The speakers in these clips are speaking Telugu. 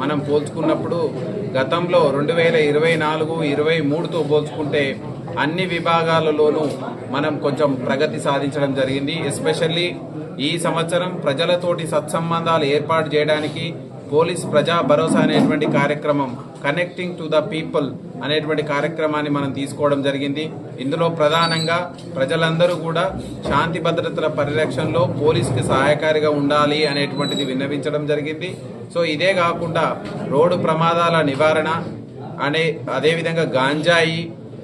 మనం పోల్చుకున్నప్పుడు గతంలో రెండు వేల ఇరవై నాలుగు ఇరవై మూడుతో పోల్చుకుంటే అన్ని విభాగాలలోనూ మనం కొంచెం ప్రగతి సాధించడం జరిగింది. ఎస్పెషల్లీ ఈ సంవత్సరం ప్రజలతోటి సత్సంబంధాలు ఏర్పాటు చేయడానికి పోలీస్ ప్రజా భరోసా అనేటువంటి కార్యక్రమం కనెక్టింగ్ టు ద పీపుల్ అనేటువంటి కార్యక్రమాన్ని మనం తీసుకోవడం జరిగింది. ఇందులో ప్రధానంగా ప్రజలందరూ కూడా శాంతి భద్రతల పరిరక్షణలో పోలీసుకి సహాయకారిగా ఉండాలి అనేటువంటిది విన్నవించడం జరిగింది. సో ఇదే కాకుండా రోడ్డు ప్రమాదాల నివారణ అనే అదేవిధంగా గాంజాయి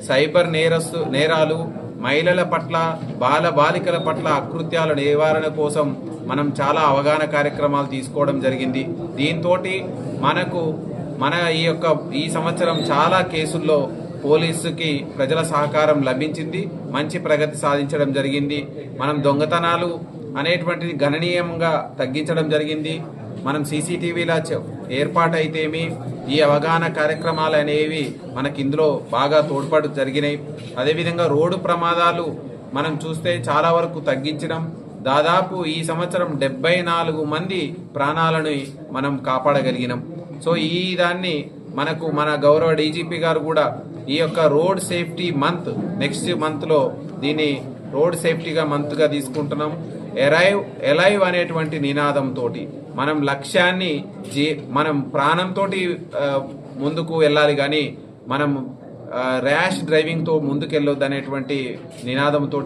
సైబర్ నేరస్తు నేరాలు మహిళల పట్ల బాల బాలికల పట్ల అకృత్యాల నివారణ కోసం మనం చాలా అవగాహన కార్యక్రమాలు తీసుకోవడం జరిగింది. దీంతో మనకు మన ఈ యొక్క ఈ సంవత్సరం చాలా కేసుల్లో పోలీసుకి ప్రజల సహకారం లభించింది. మంచి ప్రగతి సాధించడం జరిగింది. మనం దొంగతనాలు అనేటువంటిది గణనీయంగా తగ్గించడం జరిగింది. మనం సీసీటీవీల ఏర్పాటైతేమి ఈ అవగాహన కార్యక్రమాలు అనేవి మనకి ఇందులో బాగా తోడ్పాటు జరిగినాయి. అదేవిధంగా రోడ్డు ప్రమాదాలు మనం చూస్తే చాలా వరకు తగ్గించడం దాదాపు ఈ సంవత్సరం డెబ్బై నాలుగు మంది ప్రాణాలను మనం కాపాడగలిగినాం. సో ఈ దాన్ని మనకు మన గౌరవ డీజీపీ గారు కూడా ఈ యొక్క రోడ్ సేఫ్టీ మంత్ నెక్స్ట్ మంత్లో దీన్ని రోడ్ సేఫ్టీగా మంత్గా తీసుకుంటున్నాం. ఎరైవ్ ఎలైవ్ అనేటువంటి నినాదంతో మనం లక్ష్యాన్ని జీ మనం ప్రాణంతో ముందుకు వెళ్ళాలి కానీ మనం ర్యాష్ డ్రైవింగ్తో ముందుకెళ్ళొద్దు అనేటువంటి నినాదంతో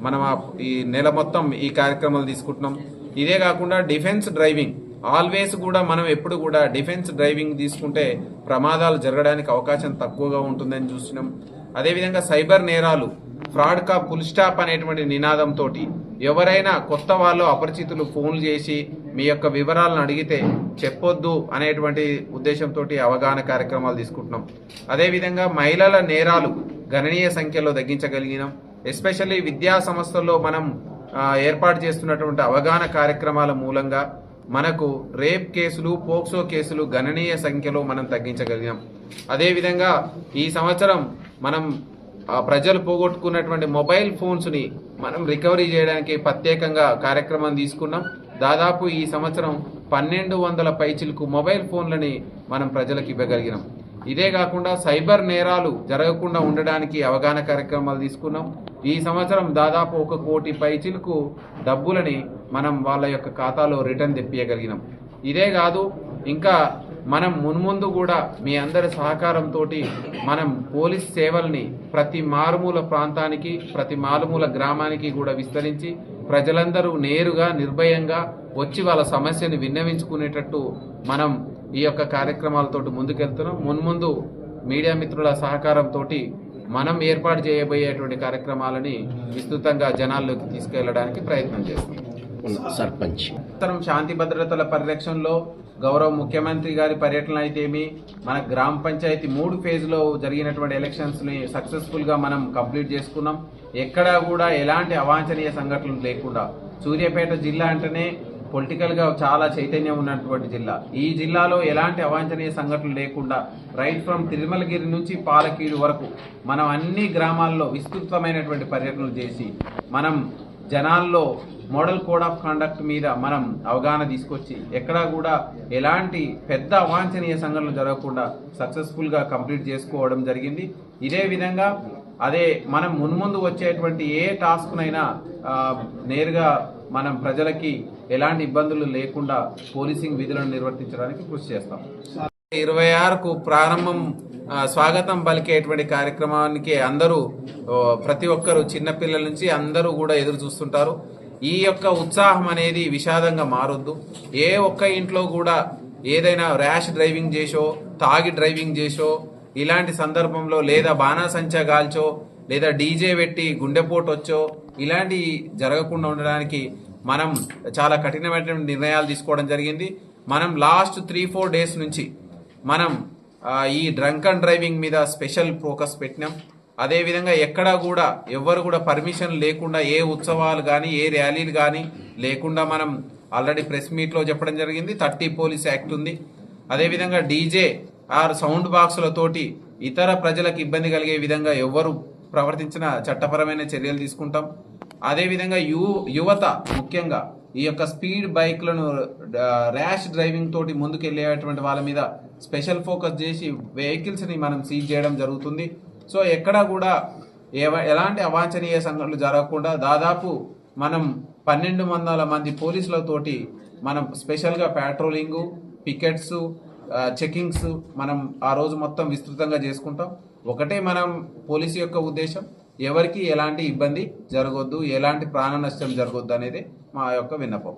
మనం ఆ- ఈ నెల మొత్తం ఈ కార్యక్రమాలు తీసుకుంటున్నాం. ఇదే కాకుండా డిఫెన్స్ డ్రైవింగ్. ఆల్వేస్ కూడా మనం ఎప్పుడు కూడా డిఫెన్స్ డ్రైవింగ్ తీసుకుంటే ప్రమాదాలు జరగడానికి అవకాశం తక్కువగా ఉంటుందని చూస్తున్నాం. అదేవిధంగా సైబర్ నేరాలు ఫ్రాడ్ కా ఫుల్ స్టాప్ అనేటువంటి నినాదంతో ఎవరైనా కొత్త వాళ్ళు అపరిచితులు ఫోన్లు చేసి మీ యొక్క వివరాలను అడిగితే చెప్పొద్దు అనేటువంటి ఉద్దేశంతో అవగాహన కార్యక్రమాలు తీసుకుంటున్నాం. అదేవిధంగా మహిళల నేరాలు గణనీయ సంఖ్యలో తగ్గించగలిగినాం. ఎస్పెషల్లీ విద్యా సంస్థల్లో మనం ఏర్పాటు చేస్తున్నటువంటి అవగాహన కార్యక్రమాల మూలంగా మనకు రేప్ కేసులు పోక్సో కేసులు గణనీయ సంఖ్యలో మనం తగ్గించగలిగాం అదేవిధంగా ఈ సంవత్సరం మనం ప్రజలు పోగొట్టుకున్నటువంటి మొబైల్ ఫోన్స్ని మనం రికవరీ చేయడానికి ప్రత్యేకంగా కార్యక్రమం తీసుకున్నాం. దాదాపు ఈ సంవత్సరం పన్నెండు వందల పైచిలకు మొబైల్ ఫోన్లని మనం ప్రజలకు ఇవ్వగలిగినాం. ఇదే కాకుండా సైబర్ నేరాలు జరగకుండా ఉండడానికి అవగాహన కార్యక్రమాలు తీసుకున్నాం. ఈ సంవత్సరం దాదాపు ఒక కోటి పైచిలకు డబ్బులని మనం వాళ్ళ యొక్క ఖాతాలో రిటర్న్ తెప్పియగలిగినాం. ఇదే కాదు ఇంకా మనం మున్ముందు కూడా మీ అందరి సహకారంతో మనం పోలీస్ సేవల్ని ప్రతి మారుమూల ప్రాంతానికి ప్రతి మారుమూల గ్రామానికి కూడా విస్తరించి ప్రజలందరూ నేరుగా నిర్భయంగా వచ్చి వాళ్ళ సమస్యని విన్నవించుకునేటట్టు మనం ఈ యొక్క కార్యక్రమాలతో ముందుకెళ్తున్నాం. మున్ముందు మీడియా మిత్రుల సహకారంతో మనం ఏర్పాటు చేయబోయేటువంటి కార్యక్రమాలని విస్తృతంగా జనాల్లోకి తీసుకెళ్ళడానికి ప్రయత్నం చేస్తాం సర్పంచ్. ఉత్తరం శాంతి భద్రతల పరిరక్షణలో గౌరవ ముఖ్యమంత్రి గారి పర్యటన అయితేమి మన గ్రామ పంచాయతీ మూడు ఫేజ్లో జరిగినటువంటి ఎలక్షన్స్ని సక్సెస్ఫుల్గా మనం కంప్లీట్ చేసుకున్నాం. ఎక్కడా కూడా ఎలాంటి అవాంఛనీయ సంఘటనలు లేకుండా సూర్యాపేట జిల్లా అంటేనే పొలిటికల్గా చాలా చైతన్యం ఉన్నటువంటి జిల్లా. ఈ జిల్లాలో ఎలాంటి అవాంఛనీయ సంఘటనలు లేకుండా రైట్ ఫ్రమ్ తిరుమలగిరి నుంచి పాలకీడు వరకు మనం అన్ని గ్రామాల్లో విస్తృతమైనటువంటి పర్యటనలు చేసి మనం జనాల్లో మోడల్ కోడ్ ఆఫ్ కండక్ట్ మీద మనం అవగాహన తీసుకొచ్చి ఎక్కడా కూడా ఎలాంటి పెద్ద అవాంఛనీయ సంఘటనలు జరగకుండా సక్సెస్ఫుల్గా కంప్లీట్ చేసుకోవడం జరిగింది. ఇదే విధంగా అదే మనం మున్ముందు వచ్చేటువంటి ఏ టాస్క్నైనా నేరుగా మనం ప్రజలకి ఎలాంటి ఇబ్బందులు లేకుండా పోలీసింగ్ విధులను నిర్వర్తించడానికి కృషి చేస్తాం. ఇరవై ఆరుకు ప్రారంభం స్వాగతం పలికేటువంటి కార్యక్రమానికి అందరూ ప్రతి ఒక్కరు చిన్నపిల్లల నుంచి అందరూ కూడా ఎదురు చూస్తుంటారు. ఈ యొక్క ఉత్సాహం అనేది విషాదంగా మారొద్దు. ఏ ఒక్క ఇంట్లో కూడా ఏదైనా ర్యాష్ డ్రైవింగ్ చేసో తాగి డ్రైవింగ్ చేసో ఇలాంటి సందర్భంలో లేదా బాణాసంచా గాల్చో లేదా డీజే పెట్టి గుండెపోటు వచ్చో ఇలాంటి జరగకుండా ఉండడానికి మనం చాలా కఠినమైనటువంటి నిర్ణయాలు తీసుకోవడం జరిగింది. మనం లాస్ట్ త్రీ ఫోర్ డేస్ నుంచి మనం ఈ డ్రంక్ అండ్ డ్రైవింగ్ మీద స్పెషల్ ఫోకస్ పెట్టినాం. అదేవిధంగా ఎక్కడా కూడా ఎవ్వరు కూడా పర్మిషన్ లేకుండా ఏ ఉత్సవాలు కానీ ఏ ర్యాలీలు కానీ లేకుండా మనం ఆల్రెడీ ప్రెస్ మీట్లో చెప్పడం జరిగింది. థర్టీ పోలీస్ యాక్ట్ ఉంది. అదేవిధంగా డీజే ఆర్ సౌండ్ బాక్సులతోటి ఇతర ప్రజలకు ఇబ్బంది కలిగే విధంగా ఎవ్వరు ప్రవర్తించిన చట్టపరమైన చర్యలు తీసుకుంటాం. అదేవిధంగా యు యువత ముఖ్యంగా ఈ యొక్క స్పీడ్ బైక్లను ర్యాష్ డ్రైవింగ్ తోటి ముందుకెళ్ళేటువంటి వాళ్ళ మీద స్పెషల్ ఫోకస్ చేసి వెహికల్స్ని మనం సీజ్ చేయడం జరుగుతుంది. సో ఎక్కడా కూడా ఏవ ఎలాంటి అవాంఛనీయ సంఘటనలు జరగకుండా దాదాపు మనం పన్నెండు వందల మంది పోలీసులతోటి మనం స్పెషల్గా ప్యాట్రోలింగు పికెట్స్ చెకింగ్స్ మనం ఆ రోజు మొత్తం విస్తృతంగా చేసుకుంటాం. ఒకటే మనం పోలీసు యొక్క ఉద్దేశం. ఎవరికి ఎలాంటి ఇబ్బంది జరగొద్దు ఎలాంటి ప్రాణ నష్టం జరగొద్దు అనేది మా యొక్క విన్నపం.